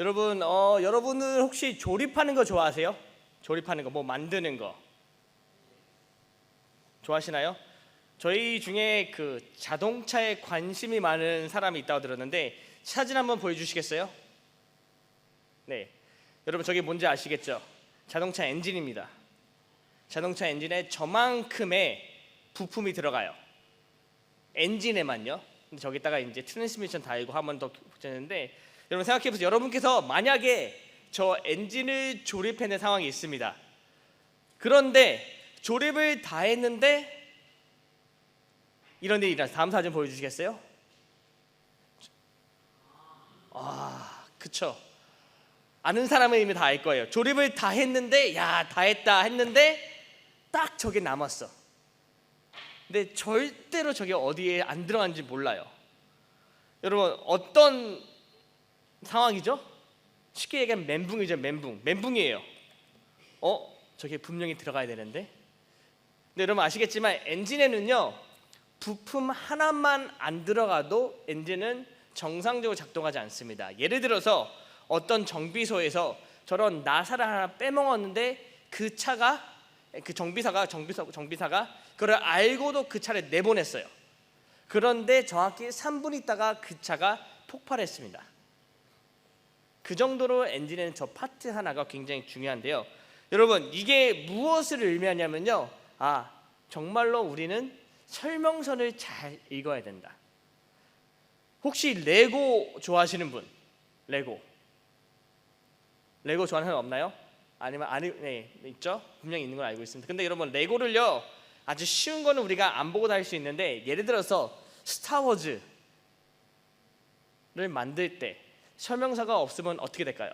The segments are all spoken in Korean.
여러분, 어, 여러분은 혹시 조립하는 거 좋아하세요? 조립하는 거, 뭐 만드는 거 좋아하시나요? 저희 중에 그 자동차에 관심이 많은 사람이 있다고 들었는데 사진 한번 보여주시겠어요? 네, 여러분 저게 뭔지 아시겠죠? 자동차 엔진입니다. 자동차 엔진에 저만큼의 부품이 들어가요. 엔진에만요. 저기다가 이제 트랜스미션 달고 한번더 붙였는데 여러분 생각해 보세요. 여러분께서 만약에 저 엔진을 조립해낸 상황이 있습니다. 그런데 조립을 다 했는데 이런 일이 일어나 다음 사진 보여주시겠어요? 아, 그쵸. 아는 사람은 이미 다 알 거예요. 조립을 다 했는데 야, 다 했다 했는데 딱 저게 남았어. 근데 절대로 저게 어디에 안 들어간지 몰라요. 여러분 어떤 상황이죠? 쉽게 얘기하면 멘붕이죠, 멘붕. 멘붕이에요. 어? 저게 분명히 들어가야 되는데. 근데 여러분 아시겠지만 엔진에는요 부품 하나만 안 들어가도 엔진은 정상적으로 작동하지 않습니다. 예를 들어서 어떤 정비소에서 저런 나사를 하나 빼먹었는데 그 차가 그 정비사가 정비사 정비사가 그걸 알고도 그 차를 내보냈어요. 그런데 정확히 3분 있다가 그 차가 폭발했습니다. 그 정도로 엔진에는 저 파트 하나가 굉장히 중요한데요. 여러분 이게 무엇을 의미하냐면요. 아 정말로 우리는 설명서를 잘 읽어야 된다. 혹시 레고 좋아하시는 분? 레고. 레고 좋아하는 사람 없나요? 아니면 아니 네 있죠? 분명히 있는 걸 알고 있습니다. 근데 여러분 레고를요 아주 쉬운 거는 우리가 안 보고 다닐 수 있는데 예를 들어서 스타워즈를 만들 때 설명서가 없으면 어떻게 될까요?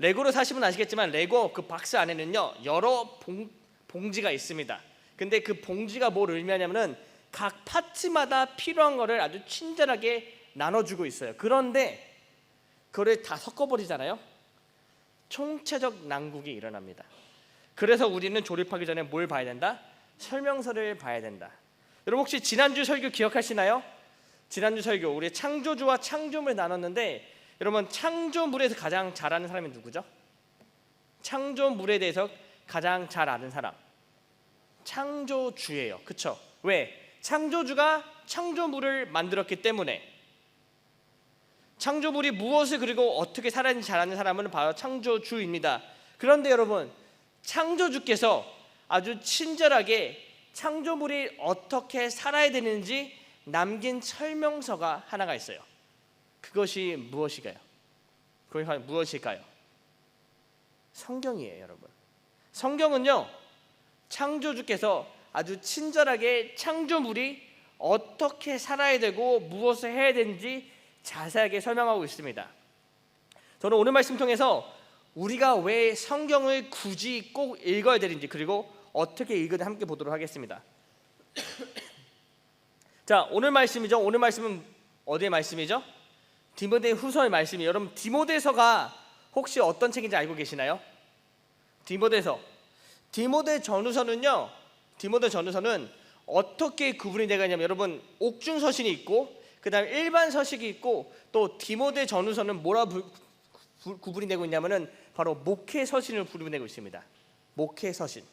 레고를 사시면 아시겠지만 레고 그 박스 안에는요 여러 봉, 봉지가 있습니다. 근데 그 봉지가 뭘 의미하냐면은 각 파트마다 필요한 거를 아주 친절하게 나눠주고 있어요. 그런데 그거를 다 섞어버리잖아요. 총체적 난국이 일어납니다. 그래서 우리는 조립하기 전에 뭘 봐야 된다? 설명서를 봐야 된다. 여러분 혹시 지난주 설교 기억하시나요? 지난주 설교 우리 창조주와 창조물 나눴는데 여러분 창조물에서 가장 잘 아는 사람이 누구죠? 창조물에 대해서 가장 잘 아는 사람 창조주예요. 그쵸? 왜? 창조주가 창조물을 만들었기 때문에 창조물이 무엇을 그리고 어떻게 살아야지 잘 아는 사람은 바로 창조주입니다. 그런데 여러분 창조주께서 아주 친절하게 창조물이 어떻게 살아야 되는지 남긴 설명서가 하나가 있어요. 그것이 무엇일까요? 그것이 무엇일까요? 성경이에요, 여러분. 성경은요, 창조주께서 아주 친절하게 창조물이 어떻게 살아야 되고 무엇을 해야 되는지 자세하게 설명하고 있습니다. 저는 오늘 말씀 통해서 우리가 왜 성경을 굳이 꼭 읽어야 되는지 그리고 어떻게 읽어야 함께 보도록 하겠습니다. 자, 오늘 말씀이죠. 오늘 말씀은 어디의 말씀이죠? 디모데 후서의 말씀이 여러분 디모데서가 혹시 어떤 책인지 알고 계시나요? 디모데서. 디모데 전후서는요. 디모데 전후서는 어떻게 구분이 되겠냐면 여러분 옥중 서신이 있고 그 다음 일반 서식이 있고 또 디모데 전후서는 뭐라 부, 부, 구분이 되고 있냐면은 바로 목회 서신을 구분되고 있습니다. 목회 서신.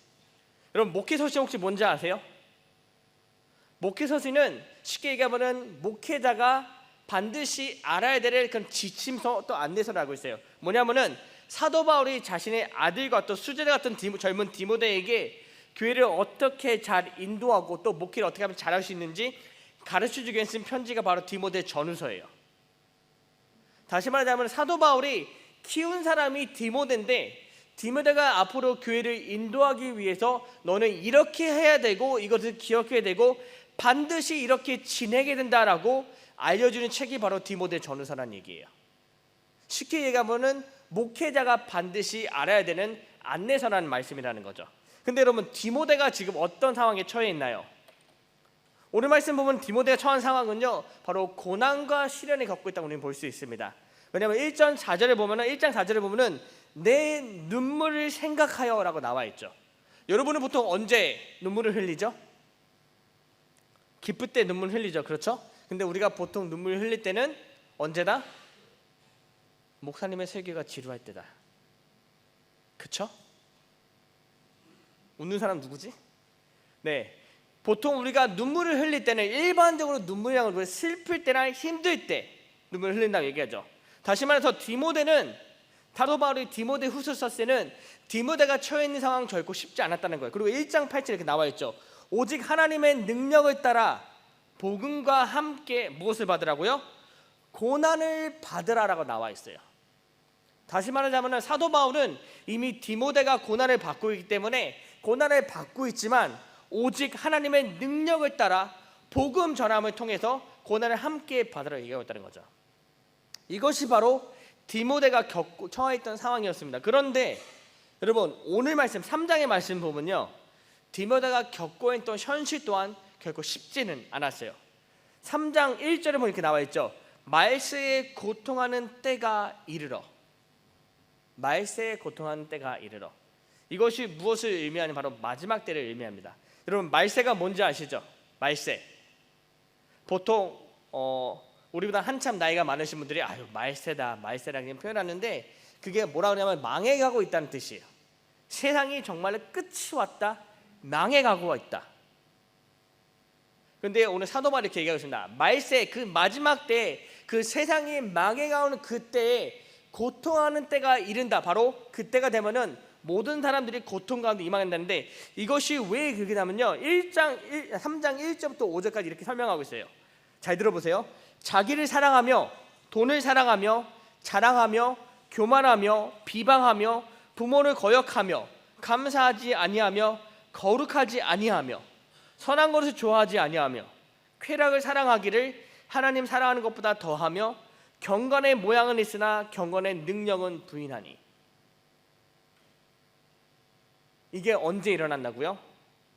여러분 목회 서신 혹시 뭔지 아세요? 목회 서신은 쉽게 얘기하면은 목회자가 반드시 알아야 될 그런 지침서 또 안내서를 알고 있어요. 뭐냐면은 사도 바울이 자신의 아들과 또 수제자 같은 디모, 젊은 디모데에게 교회를 어떻게 잘 인도하고 또 목회를 어떻게 하면 잘할 수 있는지 가르쳐 주기 위해 쓴 편지가 바로 디모데 전후서예요. 다시 말하자면 사도 바울이 키운 사람이 디모데인데 디모데가 앞으로 교회를 인도하기 위해서 너는 이렇게 해야 되고 이것을 기억해야 되고 반드시 이렇게 지내게 된다라고 알려주는 책이 바로 디모데 전후서라는 얘기예요. 쉽게 얘기하면은 목회자가 반드시 알아야 되는 안내서라는 말씀이라는 거죠. 근데 여러분 디모데가 지금 어떤 상황에 처해 있나요? 오늘 말씀 보면 디모데가 처한 상황은요 바로 고난과 시련을 겪고 있다고 우리는 볼 수 있습니다. 왜냐하면 1장 4절에 보면은 1장 4절에 보면은 내 눈물을 생각하여라고 나와 있죠. 여러분은 보통 언제 눈물을 흘리죠? 기쁠 때 눈물 흘리죠, 그렇죠? 근데 우리가 보통 눈물 흘릴 때는 언제다? 목사님의 설교가 지루할 때다. 그쵸? 웃는 사람 누구지? 네. 보통 우리가 눈물을 흘릴 때는 일반적으로 눈물 양을 슬플 때나 힘들 때 눈물을 흘린다고 얘기하죠. 다시 말해서 디모데는 사도 바울이 디모데 후서 썼을 디모데가 처해 있는 상황 결코 쉽지 않았다는 거예요. 그리고 1장 8절 이렇게 나와 있죠. 오직 하나님의 능력을 따라 복음과 함께 무엇을 받으라고요? 고난을 받으라라고 나와 있어요. 다시 말하자면 사도 바울은 이미 디모데가 고난을 받고 있기 때문에 고난을 받고 있지만 오직 하나님의 능력을 따라 복음 전함을 통해서 고난을 함께 받으라 얘기하고 있다는 거죠. 이것이 바로 디모데가 겪고 처해있던 상황이었습니다. 그런데 여러분 오늘 말씀 3장의 말씀 보면요. 디모데가 겪고 있던 현실 또한 결코 쉽지는 않았어요. 3장 1절에 보면 이렇게 나와 있죠. 말세에 고통하는 때가 이르러 말세에 고통하는 때가 이르러 이것이 무엇을 의미하는 바로 마지막 때를 의미합니다. 여러분 말세가 뭔지 아시죠? 말세. 보통 어, 우리보다 한참 나이가 많으신 분들이 아유 말세다 말세라고 표현하는데 그게 뭐라 그러냐면 망해가고 있다는 뜻이에요. 세상이 정말로 끝이 왔다 망해가고 있다. 근데 오늘 사도 바울이 이렇게 얘기하고 있습니다. 말세 그 마지막 때 그 세상이 망해가는 그때에 고통하는 때가 이른다. 바로 그때가 되면은 모든 사람들이 고통 가운데 임하는데 이것이 왜 그렇게 나면요. 1장 1, 3장 1절부터 5절까지 이렇게 설명하고 있어요. 잘 들어보세요. 자기를 사랑하며 돈을 사랑하며 자랑하며 교만하며 비방하며 부모를 거역하며 감사하지 아니하며 거룩하지 아니하며 선한 것을 좋아하지 아니하며 쾌락을 사랑하기를 하나님 사랑하는 것보다 더하며 경건의 모양은 있으나 경건의 능력은 부인하니 이게 언제 일어난다고요?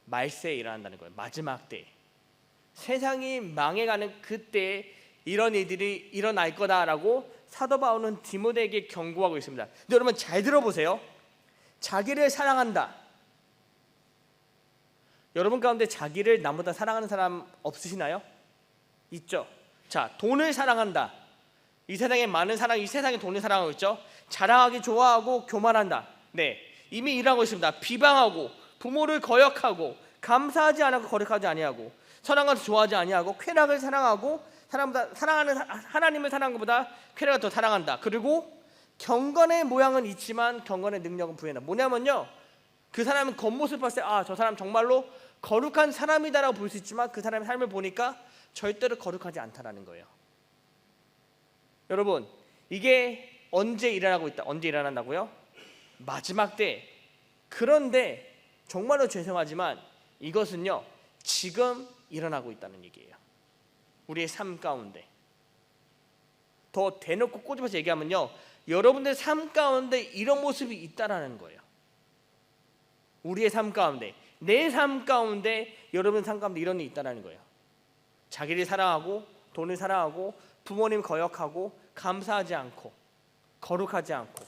말세에 일어난다는 거예요. 마지막 때. 세상이 망해가는 그때 이런 일들이 일어날 거다라고 사도 바울은 디모데에게 경고하고 있습니다. 근데 여러분 잘 들어보세요. 자기를 사랑한다. 여러분 가운데 자기를 남보다 사랑하는 사람 없으시나요? 있죠. 자, 돈을 사랑한다. 이 세상에 많은 사랑, 이 세상에 돈을 사랑하고 있죠. 자랑하기 좋아하고 교만한다. 네, 이미 일하고 있습니다. 비방하고 부모를 거역하고 감사하지 않고 거룩하지 아니하고 것을 좋아하지 아니하고 쾌락을 사랑하고 사랑보다 사랑하는 하- 하나님을 사랑하는 것보다 쾌락을 더 사랑한다. 그리고 경건의 모양은 있지만 경건의 능력은 부인한다. 뭐냐면요. 그 사람은 겉모습 봤을 때 아 저 사람 정말로 거룩한 사람이다라고 볼 수 있지만 그 사람의 삶을 보니까 절대로 거룩하지 않다라는 거예요. 여러분 이게 언제 일어나고 있다? 언제 일어난다고요? 마지막 때. 그런데 정말로 죄송하지만 이것은요 지금 일어나고 있다는 얘기예요. 우리의 삶 가운데. 더 대놓고 꼬집어서 얘기하면요 여러분들 삶 가운데 이런 모습이 있다라는 거예요. 우리의 삶 가운데 내 삶 가운데 여러분 삶 가운데 이런 일이 있다라는 거예요. 자기를 사랑하고 돈을 사랑하고 부모님 거역하고 감사하지 않고 거룩하지 않고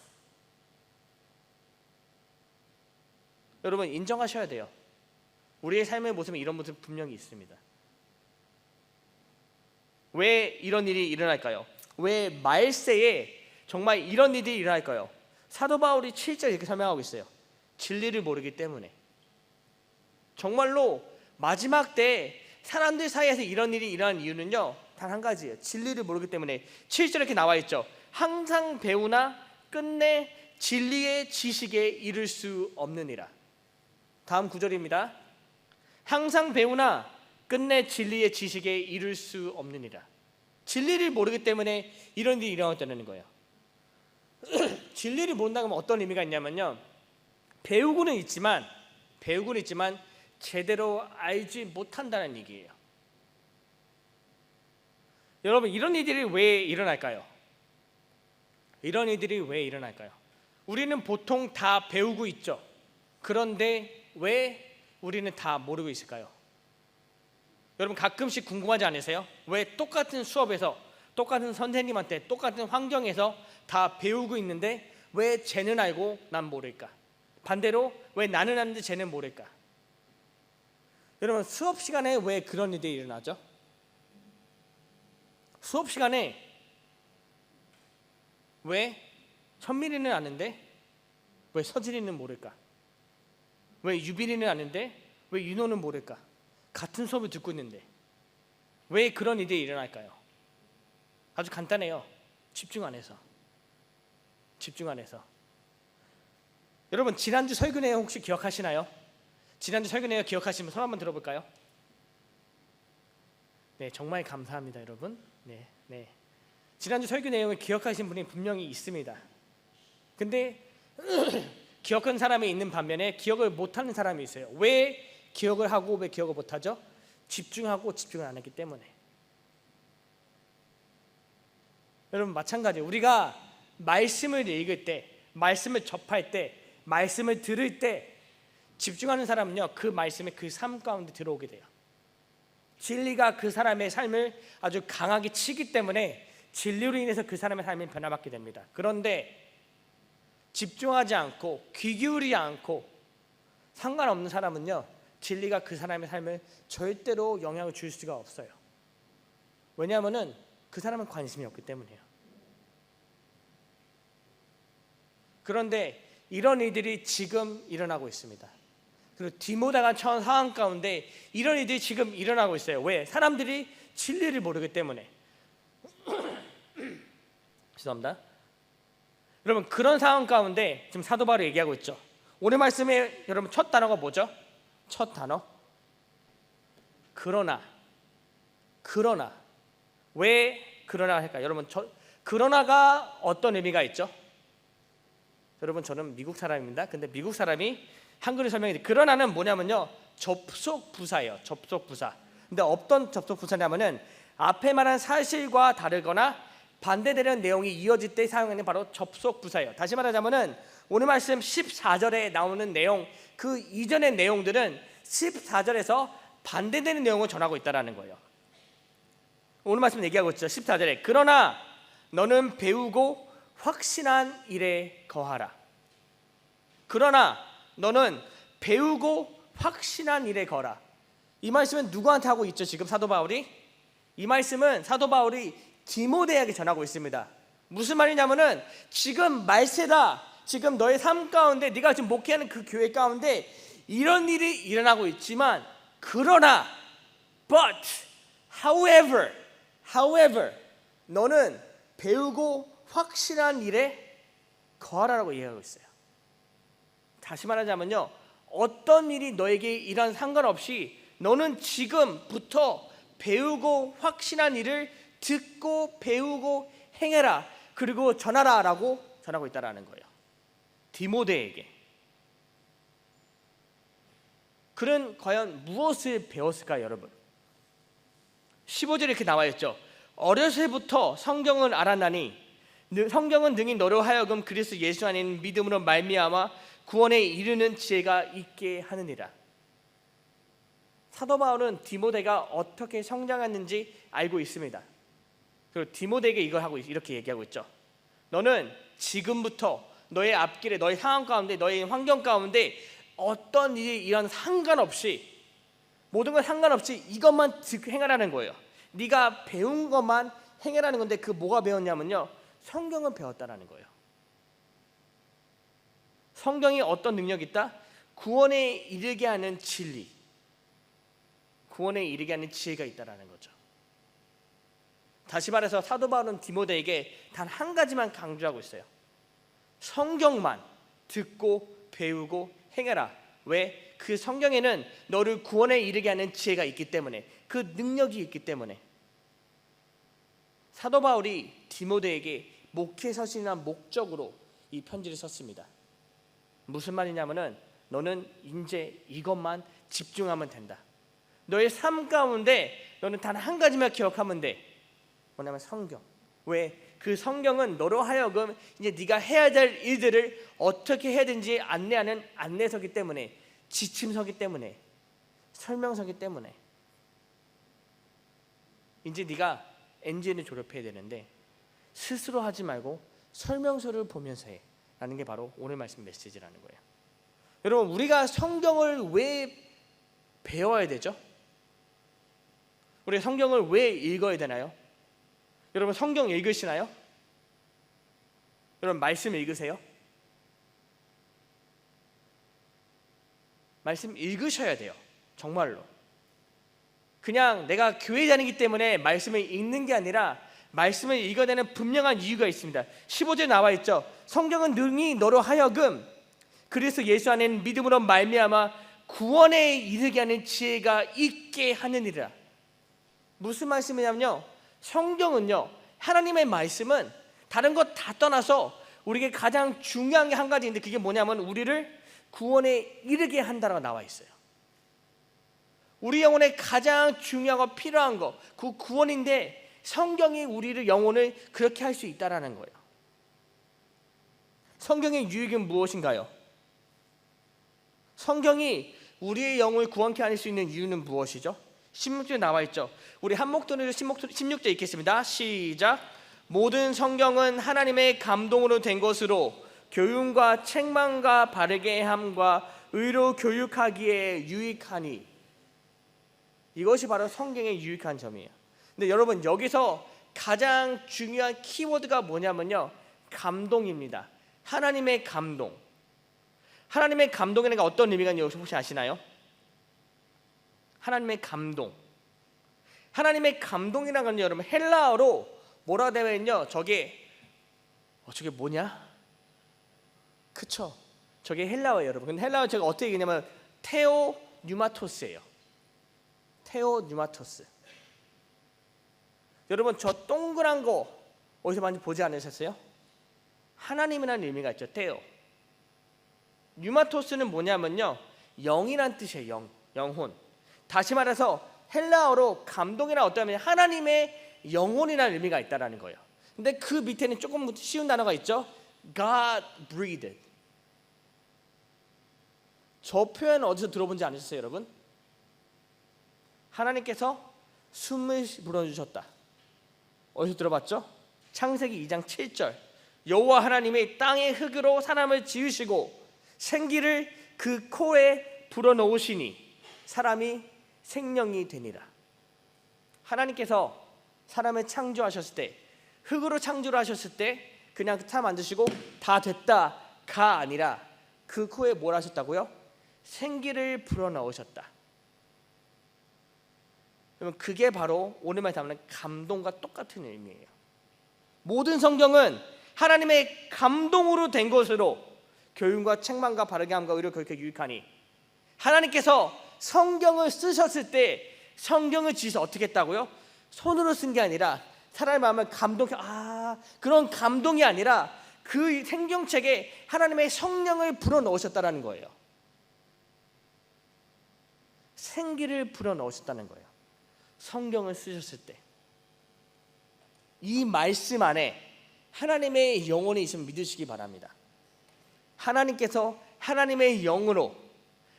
여러분 인정하셔야 돼요. 우리의 삶의 모습에 이런 모습 분명히 있습니다. 왜 이런 일이 일어날까요? 왜 말세에 정말 이런 일이 일어날까요? 사도 바울이 7절 이렇게 설명하고 있어요. 진리를 모르기 때문에. 정말로 마지막 때 사람들 사이에서 이런 일이 일어난 이유는요. 단 한 가지예요. 진리를 모르기 때문에 7절 이렇게 나와 있죠. 항상 배우나 끝내 진리의 지식에 이를 수 없느니라. 다음 구절입니다. 항상 배우나 끝내 진리의 지식에 이를 수 없느니라. 진리를 모르기 때문에 이런 일이 일어났다는 거예요. 진리를 모른다고 하면 어떤 의미가 있냐면요. 배우고는 있지만 배우고는 있지만 제대로 알지 못한다는 얘기예요. 여러분 이런 일들이 왜 일어날까요? 이런 일들이 왜 일어날까요? 우리는 보통 다 배우고 있죠. 그런데 왜 우리는 다 모르고 있을까요? 여러분 가끔씩 궁금하지 않으세요? 왜 똑같은 수업에서 똑같은 선생님한테 똑같은 환경에서 다 배우고 있는데 왜 쟤는 알고 난 모를까? 반대로 왜 나는 아는데 쟤는 모를까? 여러분 수업 시간에 왜 그런 일들이 일어나죠? 수업 시간에 왜 천민이는 아는데 왜 서진이는 모를까? 왜 유빈이는 아는데 왜 윤호는 모를까? 같은 수업을 듣고 있는데 왜 그런 일이 일어날까요? 아주 간단해요. 집중 안 해서. 집중 안 해서. 여러분 지난주 설교 내용 혹시 기억하시나요? 지난주 설교 내용 기억하시면 손 한번 들어볼까요? 네, 정말 감사합니다, 여러분. 네, 네. 지난주 설교 내용을 기억하신 분이 분명히 있습니다. 근데 기억한 사람이 있는 반면에 기억을 못하는 사람이 있어요. 왜 기억을 하고 왜 기억을 못하죠? 집중하고 집중을 안 했기 때문에. 여러분 마찬가지. 우리가 말씀을 읽을 때, 말씀을 접할 때, 말씀을 들을 때 집중하는 사람은요 그 말씀에 그 삶 가운데 들어오게 돼요. 진리가 그 사람의 삶을 아주 강하게 치기 때문에 진리로 인해서 그 사람의 삶이 변화받게 됩니다. 그런데 집중하지 않고 귀 기울이지 않고 상관없는 사람은요 진리가 그 사람의 삶을 절대로 영향을 줄 수가 없어요. 왜냐하면은 그 사람은 관심이 없기 때문이에요. 그런데 이런 일들이 지금 일어나고 있습니다. 그리고 디모데가 처한 상황 가운데 이런 일들이 지금 일어나고 있어요. 왜? 사람들이 진리를 모르기 때문에. 죄송합니다. 여러분 그런 상황 가운데 지금 사도 바울이 얘기하고 있죠. 오늘 말씀에 여러분 첫 단어가 뭐죠? 첫 단어. 그러나 그러나 왜 그러나 할까? 여러분 저 그러나가 어떤 의미가 있죠? 여러분 저는 미국 사람입니다. 근데 미국 사람이 한글로 설명해 그러나는 뭐냐면요. 접속 부사예요. 접속 부사. 근데 어떤 접속 부사냐면은 앞에 말한 사실과 다르거나 반대되는 내용이 이어질 때 사용하는 바로 접속 부사예요. 다시 말하자면은 오늘 말씀 14절에 나오는 내용 그 이전의 내용들은 14절에서 반대되는 내용을 전하고 있다라는 거예요. 오늘 말씀 얘기하고 있죠. 14절에 그러나 너는 배우고 확신한 일에 거하라. 그러나 너는 배우고 확신한 일에 거라. 이 말씀은 누구한테 하고 있죠? 지금 사도 바울이 이 말씀은 사도 바울이 디모데에게 전하고 있습니다. 무슨 말이냐면은 지금 말세다. 지금 너의 삶 가운데 네가 지금 목회하는 그 교회 가운데 이런 일이 일어나고 있지만 그러나 but however however 너는 배우고 확실한 일에 거하라고 얘기하고 있어요. 다시 말하자면요. 어떤 일이 너에게 이런 상관없이 너는 지금부터 배우고 확신한 일을 듣고 배우고 행해라. 그리고 전하라라고 전하고 있다라는 거예요. 디모데에게. 그는 과연 무엇을 배웠을까, 여러분? 15절에 이렇게 나와 있죠. 어려서부터 성경을 알았나니 성경은 등이 너로 하여금 그리스도 예수 안에 믿음으로 말미암아 구원에 이르는 지혜가 있게 하느니라. 사도 바울은 디모데가 어떻게 성장했는지 알고 있습니다. 그리고 디모데에게 이걸 하고 이렇게 얘기하고 있죠. 너는 지금부터 너의 앞길에 너의 상황 가운데 너의 환경 가운데 어떤 일이 이런 상관없이 모든 걸 상관없이 이것만 행하라는 거예요. 네가 배운 것만 행하라는 건데 그 뭐가 배웠냐면요. 성경을 배웠다라는 거예요. 성경이 어떤 능력이 있다? 구원에 이르게 하는 진리. 구원에 이르게 하는 지혜가 있다라는 거죠. 다시 말해서 사도 바울은 디모데에게 단 한 가지만 강조하고 있어요. 성경만 듣고 배우고 행해라. 왜? 그 성경에는 너를 구원에 이르게 하는 지혜가 있기 때문에 그 능력이 있기 때문에 사도 바울이 디모데에게 목회 서신한 목적으로 이 편지를 썼습니다. 무슨 말이냐면은 너는 이제 이것만 집중하면 된다. 너의 삶 가운데 너는 단 한 가지만 기억하면 돼. 뭐냐면 성경. 왜? 그 성경은 너로 하여금 이제 네가 해야 될 일들을 어떻게 되는지 안내하는 안내서기 때문에 지침서기 때문에 설명서기 때문에 이제 네가 엔진을 졸업해야 되는데 스스로 하지 말고 설명서를 보면서 해. 라는 게 바로 오늘 말씀 메시지라는 거예요. 여러분, 우리가 성경을 왜 배워야 되죠? 우리 성경을 왜 읽어야 되나요? 여러분, 성경 읽으시나요? 여러분 말씀 읽으세요. 말씀 읽으셔야 돼요. 정말로. 그냥 내가 교회 다니기 때문에 말씀을 읽는 게 아니라 말씀을 읽어야 되는 분명한 이유가 있습니다. 15절 나와 있죠. 성경은 능히 너로 하여금 그리스도 예수 안에는 믿음으로 말미암아 구원에 이르게 하는 지혜가 있게 하느니라. 무슨 말씀이냐면요. 성경은요. 하나님의 말씀은 다른 것 다 떠나서 우리에게 가장 중요한 게 한 가지인데 그게 뭐냐면 우리를 구원에 이르게 한다라고 나와 있어요. 우리 영혼에 가장 중요하고 필요한 거, 그 구원인데 성경이 우리를 영혼을 그렇게 할 수 있다라는 거예요. 성경의 유익은 무엇인가요? 성경이 우리의 영을 구원케 하실 수 있는 이유는 무엇이죠? 16절에 나와 있죠. 우리 한목돈으로 16절 읽겠습니다. 시작. 모든 성경은 하나님의 감동으로 된 것으로 교훈과 책망과 바르게 함과 의로 교육하기에 유익하니 이것이 바로 성경의 유익한 점이에요. 근데 여러분 여기서 가장 중요한 키워드가 뭐냐면요. 감동입니다. 하나님의 감동. 하나님의 감동이라는 게 어떤 의미가 있는지 혹시 아시나요? 하나님의 감동. 하나님의 감동이라는 건 여러분 헬라어로 뭐라 되면요. 저게 어, 저게 뭐냐? 그쵸? 저게 헬라어예요, 여러분. 근데 헬라어 제가 어떻게 얘기냐면 테오 뉴마토스예요. 테오 뉴마토스. 여러분 저 동그란 거 어디서 많이 보지 않으셨어요? 하나님이라는 의미가 있죠. 테오. 뉴마토스는 뭐냐면요. 영이란 뜻이에요. 영, 영혼. 다시 말해서 헬라어로 감동이라 어떠면 하나님의 영혼이라는 의미가 있다라는 거예요. 근데 그 밑에는 조금 쉬운 단어가 있죠. God breathed. 저 표현 어디서 들어본지 아셨어요, 여러분? 하나님께서 숨을 불어주셨다. 어디서 들어봤죠? 창세기 2장 7절. 여호와 하나님이 땅의 흙으로 사람을 지으시고 생기를 그 코에 불어넣으시니 사람이 생명이 되니라. 하나님께서 사람을 창조하셨을 때 흙으로 창조를 하셨을 때 그냥 차 만드시고 다 됐다가 아니라 그 코에 뭘 하셨다고요? 생기를 불어넣으셨다. 그러면 그게 바로 오늘말 담는 감동과 똑같은 의미예요. 모든 성경은 하나님의 감동으로 된 것으로 교훈과 책망과 바르게 함과 의로 그렇게 유익하니 하나님께서 성경을 쓰셨을 때 성경을 지서 어떻게 했다고요? 손으로 쓴 게 아니라 사람의 마음을 감동해 아 그런 감동이 아니라 그 생경책에 하나님의 성령을 불어 넣으셨다라는 거예요. 생기를 불어 넣으셨다는 거예요. 성경을 쓰셨을 때 이 말씀 안에 하나님의 영혼이 있으면 믿으시기 바랍니다. 하나님께서 하나님의 영으로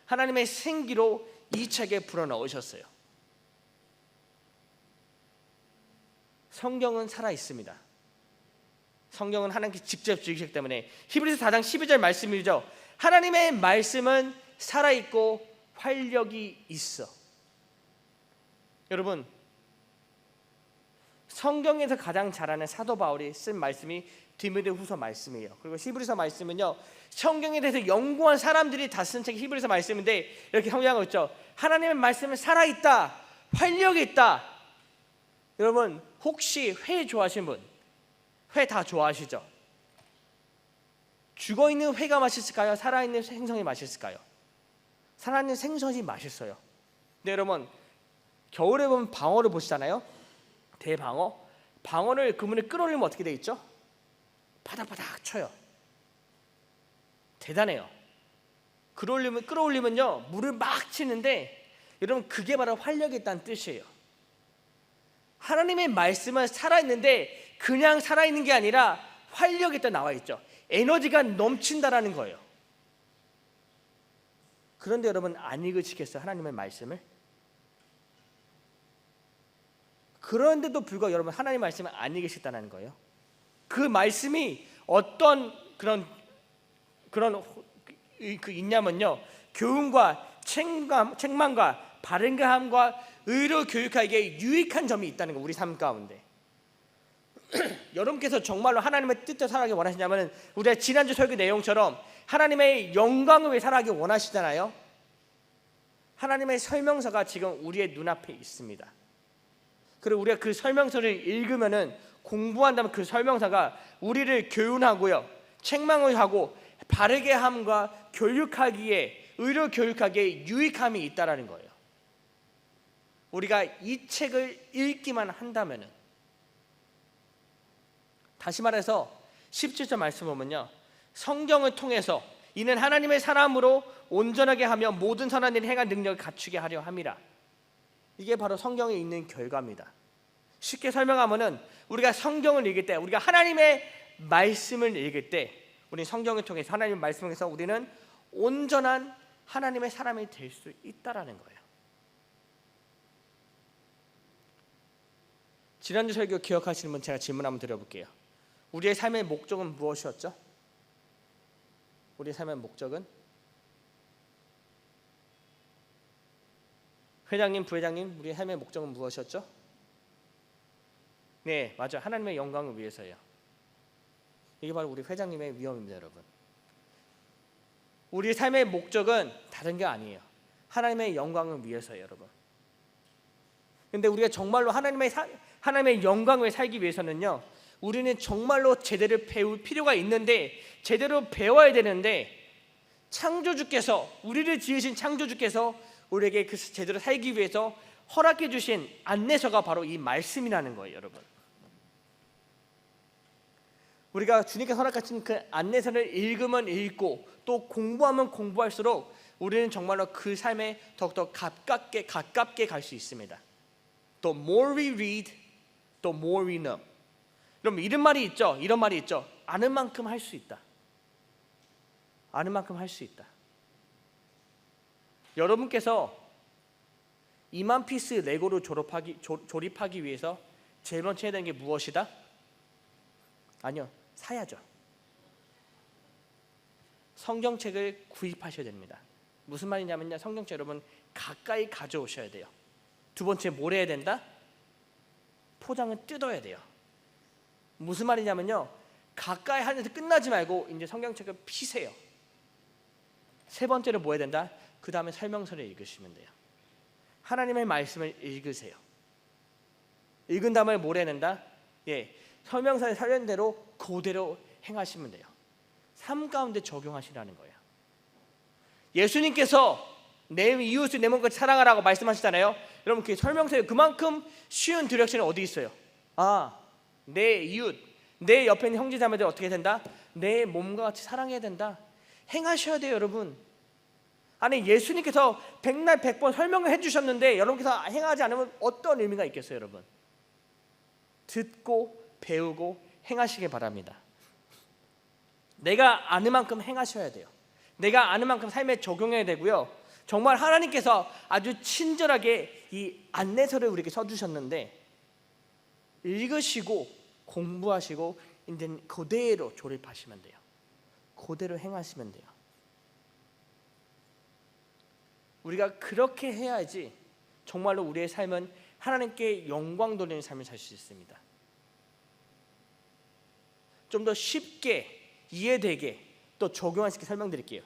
하나님의 생기로 이 책에 불어 넣으셨어요. 성경은 살아 있습니다. 성경은 하나님께 직접 주시기 때문에 히브리서 4장 12절 말씀이죠. 하나님의 말씀은 살아 있고 활력이 있어. 여러분 성경에서 가장 잘하는 사도 바울이 쓴 말씀이 디모데후서 말씀이에요. 그리고 히브리서 말씀은요. 성경에 대해서 연구한 사람들이 다 쓴 책이 히브리서 말씀인데 이렇게 성경하고 있죠. 하나님의 말씀은 살아 있다. 활력이 있다. 여러분 혹시 회 좋아하시는 분? 회 다 좋아하시죠? 죽어 있는 회가 맛있을까요? 살아 있는 생선이 맛있을까요? 살아 있는 생선이 맛있어요. 근데 여러분 겨울에 보면 방어를 보시잖아요. 대방어. 방어를 그물에 끌어올리면 어떻게 돼 있죠? 바닥바닥 쳐요. 대단해요. 끌어올리면 끌어올리면요 물을 막 치는데 여러분 그게 바로 활력이 있다는 뜻이에요. 하나님의 말씀은 살아 있는데 그냥 살아 있는 게 아니라 활력이 있다 나와 있죠. 에너지가 넘친다라는 거예요. 그런데 여러분 안 읽으시겠어요? 하나님의 말씀을? 그런데도 불구하고 여러분 하나님 말씀을 안 읽으셨다는 거예요. 그 말씀이 어떤 그런 그런 그 있냐면요. 교훈과 책망, 책망과 바른가함과 의로 교육하기에 유익한 점이 있다는 거 우리 삶 가운데. 여러분께서 정말로 하나님의 뜻대로 살아가기 원하시냐면 우리가 지난주 설교 내용처럼 하나님의 영광을 위해 살아가기 원하시잖아요. 하나님의 설명서가 지금 우리의 눈앞에 있습니다. 그리고 우리가 그 설명서를 읽으면은 공부한다면 그 설명서가 우리를 교훈하고요, 책망을 하고 바르게 함과 교육하기에 의로 교육하기에 유익함이 있다라는 거예요. 우리가 이 책을 읽기만 한다면은 다시 말해서 17절 말씀 보면요. 성경을 통해서 이는 하나님의 사람으로 온전하게 하며 모든 선한 일 행한 능력을 갖추게 하려 함이라. 이게 바로 성경에 있는 결과입니다. 쉽게 설명하면은 우리가 성경을 읽을 때 우리가 하나님의 말씀을 읽을 때 우리 성경을 통해서 하나님의 말씀을 통해서 우리는 온전한 하나님의 사람이 될 수 있다라는 거예요. 지난주 설교 기억하시는 분 제가 질문 한번 드려볼게요. 우리의 삶의 목적은 무엇이었죠? 우리의 삶의 목적은 회장님, 부회장님, 우리의 삶의 목적은 무엇이었죠? 네, 맞아요. 하나님의 영광을 위해서요. 이게 바로 우리 회장님의 위험입니다, 여러분. 우리 삶의 목적은 다른 게 아니에요. 하나님의 영광을 위해서요, 여러분. 근데 우리가 정말로 하나님의 사, 하나님의 영광을 살기 위해서는요. 우리는 정말로 제대로 배울 필요가 있는데 제대로 배워야 되는데 창조주께서 우리를 지으신 창조주께서 우리에게 그 제대로 살기 위해서 허락해 주신 안내서가 바로 이 말씀이라는 거예요, 여러분. 우리가 주님께 허락하신 그 안내서를 읽으면 읽고 또 공부하면 공부할수록 우리는 정말로 그 삶에 더욱더 가깝게 가깝게 갈 수 있습니다. The more we read, the more we know. 여러분 이런 말이 있죠. 이런 말이 있죠. 아는 만큼 할 수 있다. 아는 만큼 할 수 있다. 여러분께서 2만 피스 레고로 졸업하기 조, 조립하기 위해서 제일 먼저 해야 되는 게 무엇이다? 아니요. 사야죠. 성경책을 구입하셔야 됩니다. 무슨 말이냐면요. 성경책 여러분 가까이 가져오셔야 돼요. 두 번째 뭘 해야 된다? 포장을 뜯어야 돼요. 무슨 말이냐면요. 가까이 하면서 끝나지 말고 이제 성경책을 피세요. 세 번째로 뭐 해야 된다? 그 다음에 설명서를 읽으시면 돼요. 하나님의 말씀을 읽으세요. 읽은 다음에 뭘 해야 된다? 예, 설명서에 설명 대로 그대로 행하시면 돼요. 삶 가운데 적용하시라는 거예요. 예수님께서 내 이웃을 내 몸같이 사랑하라고 말씀하시잖아요. 여러분 그 설명서에 그만큼 쉬운 디렉션이 어디 있어요? 아, 내 이웃, 내 옆에 있는 형제자매들 어떻게 된다? 내 몸과 같이 사랑해야 된다. 행하셔야 돼요, 여러분. 아니 예수님께서 백날 백번 설명을 해주셨는데 여러분께서 행하지 않으면 어떤 의미가 있겠어요, 여러분? 듣고 배우고 행하시길 바랍니다. 내가 아는 만큼 행하셔야 돼요. 내가 아는 만큼 삶에 적용해야 되고요. 정말 하나님께서 아주 친절하게 이 안내서를 우리에게 써주셨는데 읽으시고 공부하시고 이제 그대로 조립하시면 돼요. 그대로 행하시면 돼요. 우리가 그렇게 해야지 정말로 우리의 삶은 하나님께 영광 돌리는 삶을 살 수 있습니다. 좀 더 쉽게 이해되게 또 적용할 수 있게 설명드릴게요.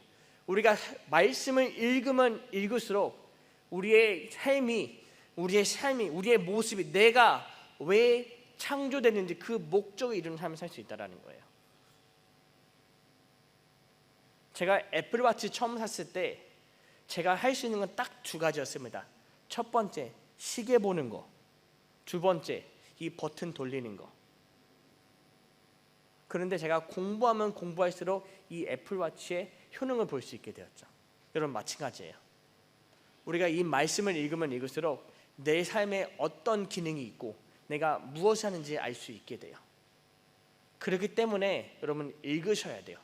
우리가 말씀을 읽으면 읽을수록 우리의 삶이 우리의 삶이 우리의 모습이 내가 왜 창조됐는지 그 목적을 이루는 삶을 살 수 있다라는 거예요. 제가 애플워치 처음 샀을 때 제가 할 수 있는 건 딱 두 가지였습니다. 첫 번째 시계 보는 거, 두 번째 이 버튼 돌리는 거. 그런데 제가 공부하면 공부할수록 이 애플워치의 효능을 볼 수 있게 되었죠. 여러분 마찬가지예요. 우리가 이 말씀을 읽으면 읽을수록 내 삶에 어떤 기능이 있고 내가 무엇을 하는지 알 수 있게 돼요. 그렇기 때문에 여러분 읽으셔야 돼요.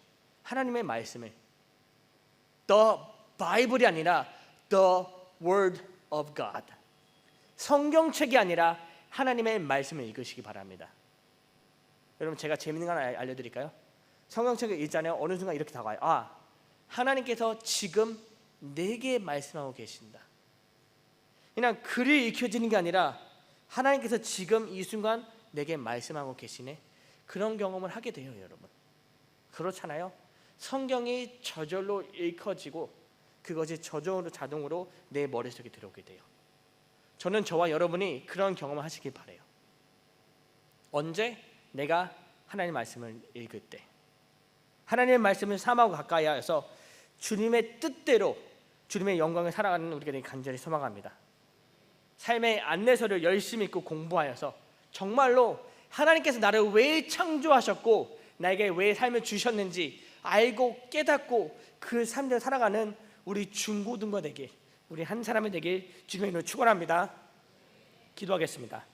하나님의 말씀을 The Bible이 아니라 The Word of God. 성경책이 아니라 하나님의 말씀을 읽으시기 바랍니다. 여러분 제가 재밌는 거 하나 알려드릴까요? 성경책을 읽잖아요. 어느 순간 이렇게 다가요. 아 하나님께서 지금 내게 말씀하고 계신다. 그냥 글이 읽혀지는 게 아니라 하나님께서 지금 이 순간 내게 말씀하고 계시네. 그런 경험을 하게 돼요, 여러분. 그렇잖아요. 성경이 저절로 읽혀지고 그것이 저절로 자동으로 내 머릿속에 들어오게 돼요. 저는 저와 여러분이 그런 경험을 하시길 바래요. 언제 내가 하나님 말씀을 읽을 때 하나님의 말씀을 삶하고 가까이 하여서 주님의 뜻대로 주님의 영광을 살아가는 우리가 간절히 소망합니다. 삶의 안내서를 열심히 읽고 공부하여서 정말로 하나님께서 나를 왜 창조하셨고 나에게 왜 삶을 주셨는지 알고 깨닫고 그 삶을 살아가는 우리 중고등과 되게 우리 한 사람이 되길 주님의 이름으로 축원합니다. 기도하겠습니다.